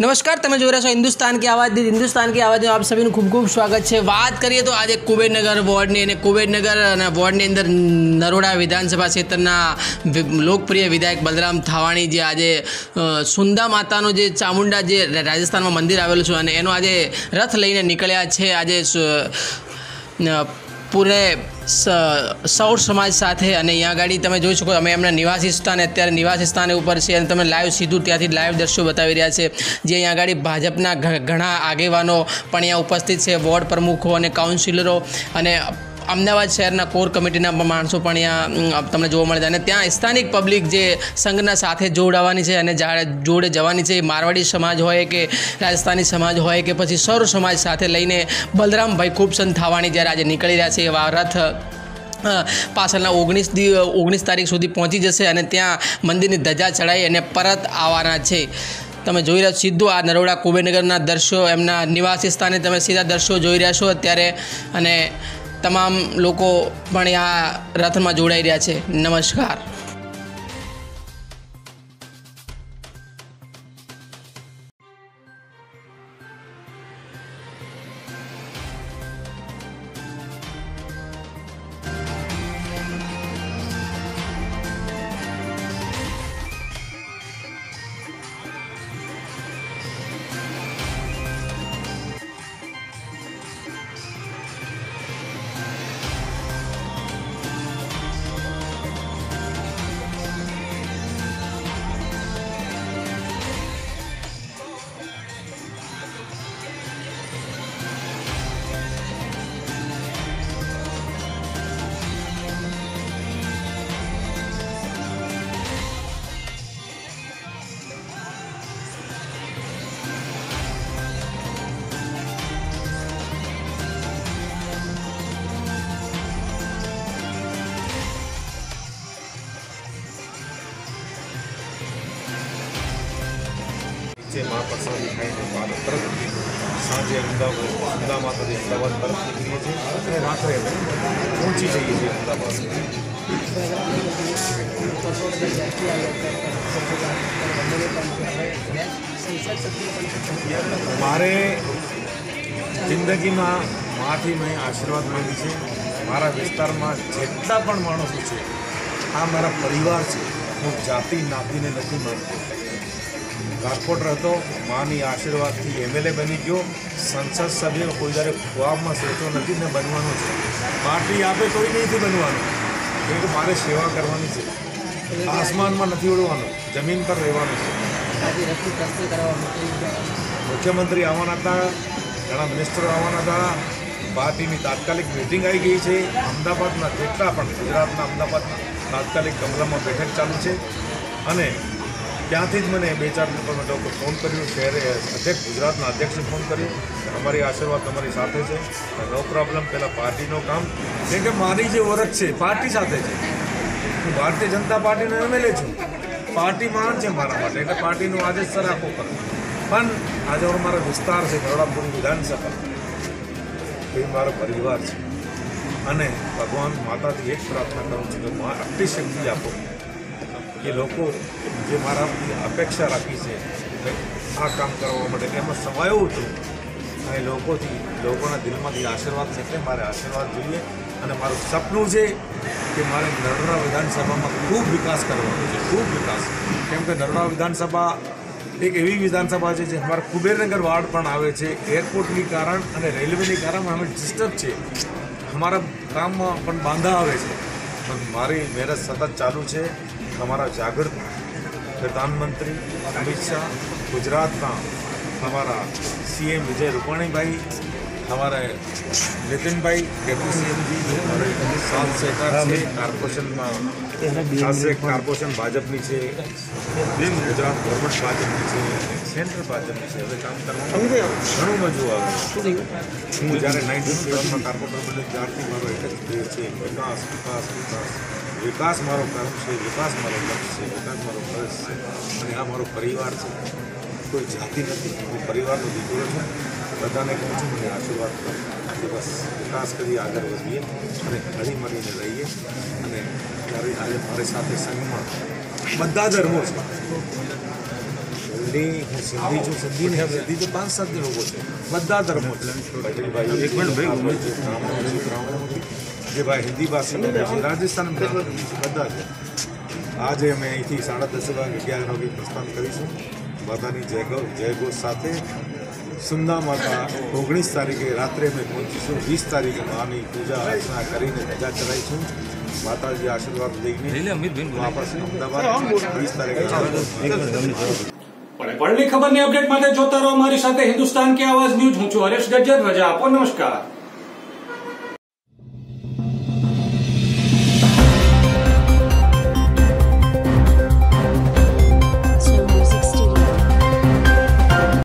નમસ્કાર, તમે જોઈ રહ્યા છો હિન્દુસ્તાન કે આવાજ. હિન્દુસ્તાન કે આવાજમાં આપ સભીનું ખૂબ ખૂબ સ્વાગત છે. વાત કરીએ તો આજે કુબેરનગર વોર્ડની અને કુબેરનગર અને વોર્ડની અંદર નરોડા વિધાનસભા ક્ષેત્રના લોકપ્રિય વિધાયક બલરામ થાવાણી જે આજે સુંદા માતાનું જે ચામુંડા જે રાજસ્થાનમાં મંદિર આવેલું છે અને એનો આજે રથ લઈને નીકળ્યા છે. આજે પૂરે સૌર સમાજ સાથે અને અહીંયા આગળ તમે જોઈ શકો, અમે એમના નિવાસી સ્થાને અત્યારે નિવાસી સ્થાને ઉપર છે અને તમે લાઈવ સીધું ત્યાંથી લાઈવ દ્રશ્યો બતાવી રહ્યા છે. જે અહીંયા આગળ ભાજપના ઘણા આગેવાનો પણ અહીંયા ઉપસ્થિત છે, વોર્ડ પ્રમુખો અને કાઉન્સિલરો અને અમદાવાદ શહેરના કોર કમિટીના માણસો પણ અહીંયા તમને જોવા મળે છે. અને ત્યાં સ્થાનિક પબ્લિક જે સંઘના સાથે જોડાવાની છે અને જોડે જવાની છે મારવાડી સમાજ હોય કે રાજસ્થાની સમાજ હોય કે પછી સૌર સમાજ સાથે લઈને બલરામભાઈ ખૂબસંત થવાની જ્યારે આજે નીકળી રહ્યા છે એવા રથ પાછળના ઓગણીસ ઓગણીસ તારીખ સુધી પહોંચી જશે અને ત્યાં મંદિરની ધજા ચડાઈ અને પરત આવવાના છે. તમે જોઈ રહ્યા સીધું આ નરોડા કુબેરનગરના દર્શો એમના નિવાસી સ્થાને તમે સીધા દર્શો જોઈ રહ્યા છો અત્યારે. અને તમામ લોકો પણ આ રથમાં જોડાઈ રહ્યા છે. નમસ્કાર. નીચે મહાપ્રસાદી ખાઈને બાદ તરત સાંજે અમદાવાદ અમદાવાદ અમદાવાદ તરફ નીકળીએ છીએ અને રાત્રે અમે પહોંચી જઈએ છીએ અમદાવાદ. મારે જિંદગીમાં માથી મેં આશીર્વાદ માંગી છે. મારા વિસ્તારમાં જેટલા પણ માણસો છે, આ મારા પરિવાર છે, હું જાતિ નાતીને નથી માનતો. રાજકોટ રહેતો માની આશીર્વાદથી એમએલએ બની ગયો. સંસદ સભ્ય કોઈ જ્યારે ખુઆબમાં સોચો નથી ને બનવાનો છે. પાર્ટી આપે કોઈ નહીંથી બનવાનું. કેમ કે મારે સેવા કરવાની છે. આસમાનમાં નથી ઉડવાનું. જમીન પર રહેવાનું છે. મુખ્યમંત્રી આવવાના હતા ઘણા મિનિસ્ટરો આવવાના હતા. પાર્ટીની તાત્કાલિક મિટિંગ આવી ગઈ છે. અમદાવાદના જેટલા પણ ગુજરાતના અમદાવાદના તાત્કાલિક કમલામાં બેઠક ચાલુ છે. અને ત્યાંથી જ મને બે ચાર લોકો લોકો ફોન કર્યો. શહેરે અધ્યક્ષ, ગુજરાતના અધ્યક્ષને ફોન કર્યો. અમારી આશીર્વાદ તમારી સાથે છે. નો પ્રોબ્લેમ પહેલાં પાર્ટીનું કામ. કેમ કે મારી જે ઓળખ છે, પાર્ટી સાથે છે. હું ભારતીય જનતા પાર્ટીનો એમએલએ છું. પાર્ટી માન છે મારા માટે. એટલે પાર્ટીનું આજે સરાખો કરો. પણ આજે મારો વિસ્તાર છે બરોડાપુર વિધાનસભા. એ મારો પરિવાર છે. અને ભગવાન માતાથી એક પ્રાર્થના કરું છું કે મા શક્તિ આપો. કે લોકો જે મારા અપેક્ષા રાખી છે આ કામ કરવા માટે એમાં સમાયું હતો. અને લોકોથી, લોકોના દિલમાંથી આશીર્વાદ છે મારે આશીર્વાદ જોઈએ. અને મારું સપનું છે કે મારે નરોડા વિધાનસભામાં ખૂબ વિકાસ કરવાનો છે, ખૂબ વિકાસ. કેમ કે નરોડા વિધાનસભા એક એવી વિધાનસભા છે જે અમારા કુબેરનગર વાર્ડ પણ આવે છે, એરપોર્ટની કારણ અને રેલવેની કારણ અમે ડિસ્ટર્બ છે. અમારા કામમાં પણ બાંધા આવે છે. પણ મારી મહેનત સતત ચાલુ છે. અમારા જાગૃત પ્રધાનમંત્રી અમિત શાહ, ગુજરાતના અમારા સીએમ વિજય રૂપાણીભાઈ, અમારા નીતિનભાઈ, ડેપ્યુટી સીએમજી અમારે સાત સેકર છે, કોર્પોરેશનમાં ખાસ કોર્પોરેશન ભાજપની છે ગુજરાત ગવર્મેન્ટ ભાજપની છે, સેન્ટ્રલ ભાજપની છે, હવે કામ કરવાનું ઘણું મજું આવે. હું જ્યારે નાઇન્ટી સેવનમાં કોર્પોરેટર બને ત્યારથી મારો એક જ છે, વિકાસ વિકાસ વિકાસ. વિકાસ મારો કર્મ છે વિકાસ મારો લક્ષ્ય છે વિકાસ મારો ફરજ છે અને આ મારો પરિવાર છે. કોઈ જાતિ નથી હું પરિવારનો દીકરો છું. બધાને કહું છું મને આશીર્વાદ કરો. કે બસ વિકાસ કરી આગળ વધીએ અને હળી મળીને રહીએ. અને ત્યારે આજે મારી સાથે સંઘમાં બધા ધર્મો છે. હું સિંધી છું સિંધી નહીં સિંધી તો પાંચ સાત લોકો છે. બધા ધર્મો છે. ભાઈ ભાઈ એક મિનિટ ભાઈ જે બ્રાહ્મણો છે, જે ભાઈ હિન્દી ભાષી છે રાજસ્થાન બધા છે આજે અમે અહીંથી સાડા દસ વાગે અગિયાર વાગે પ્રસ્થાન કરીશું. બધાની જય ગૌ જય ગૌ સાથે. સુંદા માતા ઓગણીસ તારીખે રાત્રે અમે પહોંચીશું. વીસ તારીખે માની પૂજા અર્ચના કરીને રજા ચડાવીશું. માતાજી આશીર્વાદ લઈને વાપસ અમદાવાદ વીસ તારીખે પણ પળની ખબરની અપડેટ માટે જોતા રહો અમારી સાથે હિન્દુસ્તાન કે આવાજ ન્યૂઝ. હું છું હરેશ ગજ્જર. રજા આપો. નમસ્કાર.